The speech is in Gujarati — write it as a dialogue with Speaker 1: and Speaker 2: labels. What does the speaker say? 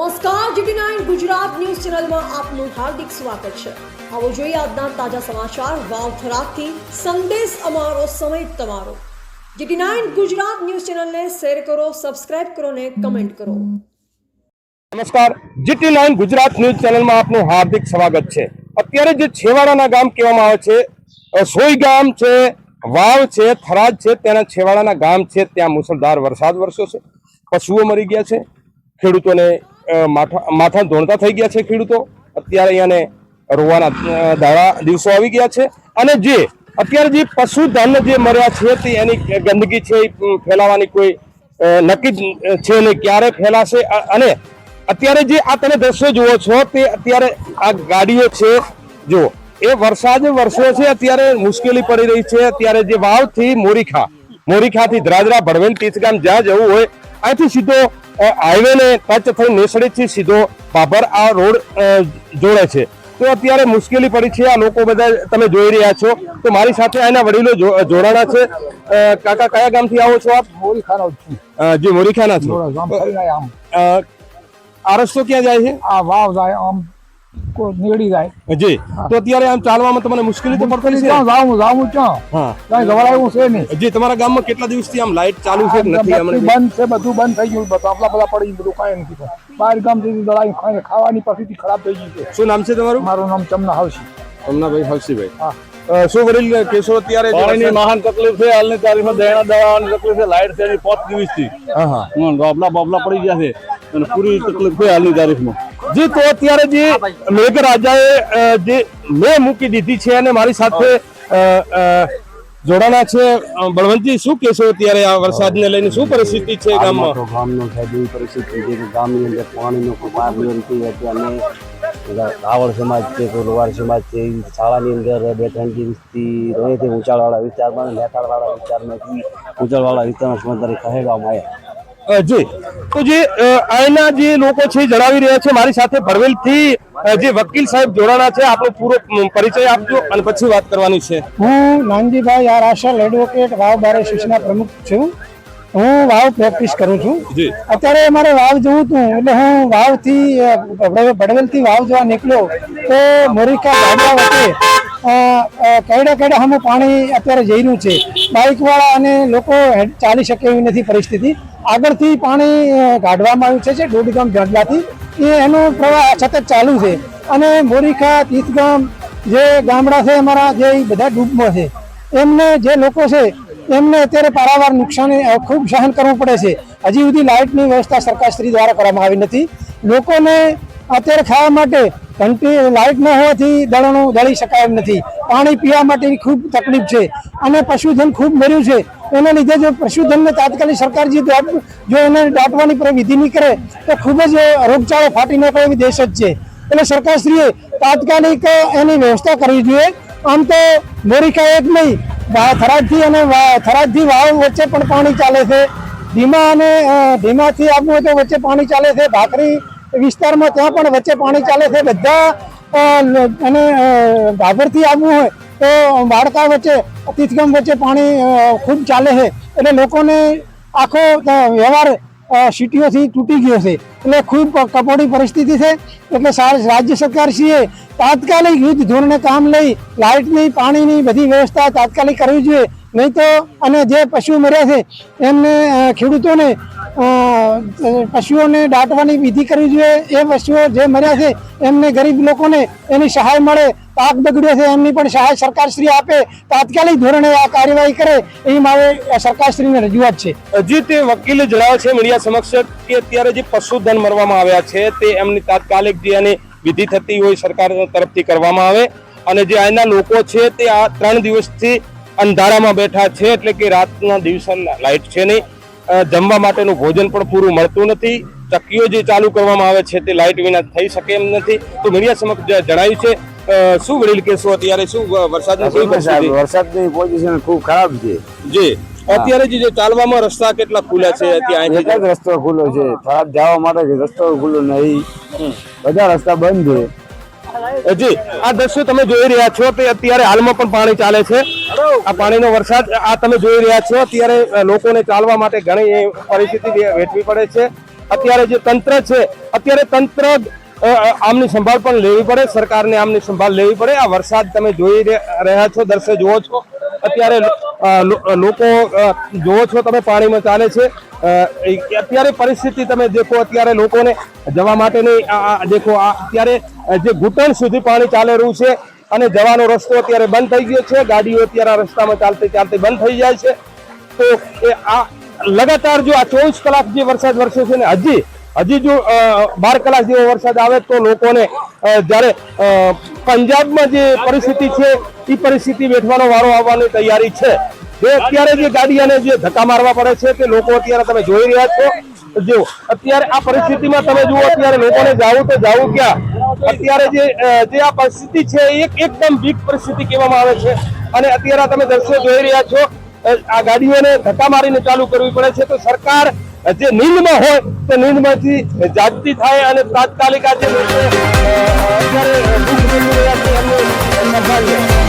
Speaker 1: નમસ્કાર, જીટી નાઇન ગુજરાત ન્યૂઝ ચેનલમાં આપનું હાર્દિક સ્વાગત છે. આવો જોઈએ આજના તાજા સમાચાર. વાવ થરાકથી સંદેશ અમારો, સમય તમારો. જીટી નાઇન ગુજરાત ન્યૂઝ ચેનલને શેર કરો, સબસ્ક્રાઇબ કરો ને કમેન્ટ કરો.
Speaker 2: નમસ્કાર, જીટી નાઇન ગુજરાત ન્યૂઝ ચેનલમાં આપનું હાર્દિક સ્વાગત છે. અત્યારે જે છેવાડાના ગામ કહેવામાં આવે છે સોઈ ગામ છે, વાવ છે, થરાદ છે, તેના છેવાડાના ગામ છે, ત્યાં મુસળધાર વરસાદ વરસ્યો છે. પશુઓ મરી ગયા છે, ખેડૂતોને માથા માથા ધોણતા થઈ ગયા છે ખેડૂતો. અત્યારે અહીંયાને રોવાના દાડા દિવસો આવી ગયા છે. અને જે, અત્યારે જે પશુધન જે મર્યા છે તે એની ગંદકી છે એ ફેલાવાની કોઈ નક્કી છે નહીં ક્યારે ફેલાશે? અને અત્યારે જે આ તમે દ્રશ્ય જુઓ છો તે અત્યારે આ ગાડીઓ છે, જુઓ, એ વરસાદ વર્ષો છે, અત્યારે મુશ્કેલી પડી રહી છે. અત્યારે જે વાવથી મોરીખા, મોરીખાથી ધ્રાજરા ભડવેલ તીર્થગામ જ્યાં જવું હોય, અહીંથી સીધો હાઈવે ને ટચ થઈ નેસડેથી સીધો બાબર આ રોડ જોડે છે. તો અત્યારે મુશ્કેલી પડી છે આ લોકો બધા તમે જોઈ રહ્યા છો. તો મારી સાથે આના વડીલો જોડાણા છે. કાકા કયા ગામથી આવો છો આપ?
Speaker 3: મોરી ખાનો જ છું.
Speaker 2: જી મોરીખાના છો.
Speaker 3: થોડો આમ ફરી જાય આમ.
Speaker 2: અ, આ રસ્તો ક્યાં જાય છે?
Speaker 3: આ વાવ જાય આમ. નીકળી જાય.
Speaker 2: જી તો અત્યારે આમ ચાલવામાં તમને મુશ્કેલી તો પડતી છે
Speaker 3: જાઉં હું જાઉં છું
Speaker 2: હા.
Speaker 3: કઈ ગવડાયું છે નહીં.
Speaker 2: જી તમારા ગામમાં કેટલા દિવસથી આમ લાઈટ ચાલુ છે નથી? હમણાં
Speaker 3: બંધ છે બધું બંધ થઈ ગયું. બધું આપલા બધા પડી બધું કાંઈ નથી. બહાર ગામ જઈને દળાઈ ખાઈને ખાવાની પરિસ્થિતિ ખરાબ થઈ ગઈ છે.
Speaker 2: શું નામ છે તમારું?
Speaker 3: મારું નામ ચમના હાવસી
Speaker 2: અમનાભાઈ હવસીભાઈ
Speaker 3: હા.
Speaker 2: શું વડીલ કેશો અત્યારે
Speaker 4: પાણીની મહાન તકલીફ છે હાલની તારીખમાં દેણા દવાની તકલીફ છે લાઈટ છે એની પાંચ દિવસથી.
Speaker 2: હા હા.
Speaker 4: બાબલા બાબલા પડી ગયા છે. અને પૂરી તકલીફ છે હાલની તારીખમાં.
Speaker 2: જી તો અત્યારે જે મેઘરાજાએ જે મેં મૂકી દીધી છે અને મારી સાથે જોડાણા છે. બળવંતજી શું કહેશો અત્યારે આ વરસાદને લઈને? શું પરિસ્થિતિ છે ગામમાં?
Speaker 5: તો ગામનો સાહેબ એવી પરિસ્થિતિ છે કે ગામની અંદર પાણીનો ખૂબ પાર નથી અને રાવળ સમાજ છે કોઈ લોહાર સમાજ છે શાળાની અંદર બે ત્રણ દિવસથી રહે છે ઊંચાણવાળા વિસ્તારમાં નેતાળવાળા વિસ્તારમાંથી ઊંચાણવાળા વિસ્તારમાં સમજદારી કહેવામાં આવ્યા.
Speaker 2: જી. તો જે અહીંના જે લોકો છે જણાવી રહ્યા છે, મારી સાથે ભરવેલથી જે વકીલ સાહેબ જોડાણા છે આપણો પૂરો પરિચય આપજો અને પછી વાત કરવાની છે.
Speaker 3: હું નાનજીભાઈ આર આશલ એડવોકેટ વાવ બારે સૂચના પ્રમુખ છું. હું વાવ પ્રેક્ટિસ કરું છું. અત્યારે મારે વાવ જવું હતું એટલે હું વાવથી ભડવેલથી વાવ જવા નીકળ્યો. તો મોરિકા ગાડા વચ્ચે કેડા કઈડા કઈડા સામે પાણી અત્યારે જઈ રહ્યું છે. બાઇકવાળા અને લોકો ચાલી શકે એવી નથી પરિસ્થિતિ. આગળથી પાણી કાઢવામાં આવ્યું છે જે દોડગામ જડલાથી એ એનો પ્રવાહ સતત ચાલુ છે. અને મોરિકા તીર્થગામ જે ગામડા છે અમારા જે બધા ડૂબમાં છે એમને જે લોકો છે એમને અત્યારે પારાવાર નુકસાન ખૂબ સહન કરવું પડે છે. હજી સુધી લાઇટની વ્યવસ્થા સરકારશ્રી દ્વારા કરવામાં આવી નથી. લોકોને અત્યારે ખાવા માટે ઘંટી, લાઇટ ન હોવાથી દળણું દળી શકાય એમ નથી. પાણી પીવા માટેની ખૂબ તકલીફ છે અને પશુધન ખૂબ મર્યું છે. એના લીધે જો પશુધનને તાત્કાલિક સરકાર જે જો એને દાટવાની પ્રવિધિ નહીં કરે, તો ખૂબ જ રોગચાળો ફાટી નીકળે એવી દેશ જ છે. એટલે સરકારશ્રીએ તાત્કાલિક એની વ્યવસ્થા કરવી જોઈએ. આમ તો મોરિકા એક નહીં થરાદથી અને થરાદથી વાવ વચ્ચે પણ પાણી ચાલે છે. ધીમા અને ધીમાથી હોય તો વચ્ચે પાણી ચાલે છે. ભાખરી વિસ્તારમાં ત્યાં પણ વચ્ચે પાણી ચાલે છે. બધા અને ભાભરથી આવવું હોય તો બાળકા વચ્ચે તીર્થગામ વચ્ચે પાણી ખૂબ ચાલે છે. એટલે લોકોને આખો વ્યવહાર સિટીઓથી તૂટી ગયો છે. એટલે ખૂબ કપોડી પરિસ્થિતિ છે. એટલે રાજ્ય સરકારશ્રીએ તાત્કાલિક યુદ્ધ ધોરણે કામ લઈ, લાઇટની, પાણીની બધી વ્યવસ્થા તાત્કાલિક કરવી જોઈએ. નહીં તો અને જે પશુ મર્યા છે, એમને ખેડૂતોને પશુઓને દાટવાની વિધિ કરવી જોઈએ. એ પશુઓ જે મર્યા છે, એમને ગરીબ લોકોને એની સહાય મળે, પાક બગડ્યો છે, એમની પણ સહાય સરકારશ્રી આપે. તાત્કાલિક ધોરણે આ કાર્યવાહી કરે એવી મારે સરકારશ્રીને રજૂઆત છે.
Speaker 2: હજી તે વકીલે જણાવે છે મીડિયા સમક્ષ કે અત્યારે જે પશુધન મરવામાં આવ્યા છે, તે એમની તાત્કાલિક જે એની વિધિ થતી હોય સરકાર તરફથી કરવામાં આવે. અને જે અહીંના લોકો છે, તે આ ત્રણ દિવસથી અંધારામાં બેઠા છે, એટલે કે રાતના દિવસે લાઇટ છે નહીં. જમવા માટેનું ભોજન પણ પૂરું મળતું નથી. ચક્કીઓ જે ચાલુ કરવામાં આવે છે તે લાઇટ વિના થઈ શકે એમ નથી. તો મીડિયા સમક્ષ જણાવ્યું છે શું વડીલ કેસો અત્યારે? શું વરસાદની?
Speaker 5: વરસાદની પોઝિશન ખૂબ ખરાબ છે.
Speaker 2: જી. અત્યારે જે ચાલવામાં રસ્તા કેટલા ખુલ્લા છે
Speaker 5: એક જ રસ્તો ખુલ્લો છે. થોડાક જવા માટે રસ્તો ખુલ્લો નહીં. બધા રસ્તા બંધ છે.
Speaker 2: જી, આ દ્રશ્યો તમે જોઈ રહ્યા છો તે અત્યારે હાલમાં પણ પાણી ચાલે છે. આ પાણીનો વરસાદ, આ તમે જોઈ રહ્યા છો, અત્યારે લોકોને ચાલવા માટે ઘણી પરિસ્થિતિ વેઠવી પડે છે. અત્યારે જે તંત્ર છે, અત્યારે તંત્ર આમની સંભાળ પણ લેવી પડે, સરકારને આમની સંભાળ લેવી પડે. આ વરસાદ તમે જોઈ રહ્યા છો દર્શે જુઓ છો. અત્યારે લોકો જુઓ છો તમે પાણીમાં ચાલે છે. અત્યારે પરિસ્થિતિ તમે દેખો, અત્યારે લોકોને જવા માટેની દેખો અત્યારે જે ઘૂંટણ સુધી પાણી ચાલી રહ્યું છે અને જવાનો રસ્તો અત્યારે બંધ થઈ ગયો છે. ગાડીઓ અત્યારે રસ્તામાં ચાલતી ચાલતી બંધ થઈ જાય છે. તો એ આ, લગાતાર જો આ ચોવીસ કલાક જે વરસાદ વરસે છે ને, હજી હજી જો બાર કલાક જેવો વરસાદ આવે તો લોકોને જ્યારે પંજાબમાં જે પરિસ્થિતિ છે એ પરિસ્થિતિ વેઠવાનો વારો આવવાની તૈયારી છે. જે અત્યારે જે ગાડીઓને જે ધક્કા મારવા પડે છે તે લોકો અત્યારે તમે જોઈ રહ્યા છો. જો, અત્યારે આ પરિસ્થિતિમાં તમે જુઓ, અત્યારે લોકોને જાવું તો જાવું ક્યાં? અત્યારે જે જે આ પરિસ્થિતિ છે, એ એક એકદમ વીક પરિસ્થિતિ કહેવામાં આવે છે. અને અત્યારે તમે દર્શકો જોઈ રહ્યા છો આ ગાડીઓને ધક્કા મારીને ચાલુ કરવી પડે છે. તો સરકાર જે નીંદમાં હોય તે નીંદમાંથી જાગૃતિ થાય અને તાત્કાલિક આજે અત્યારે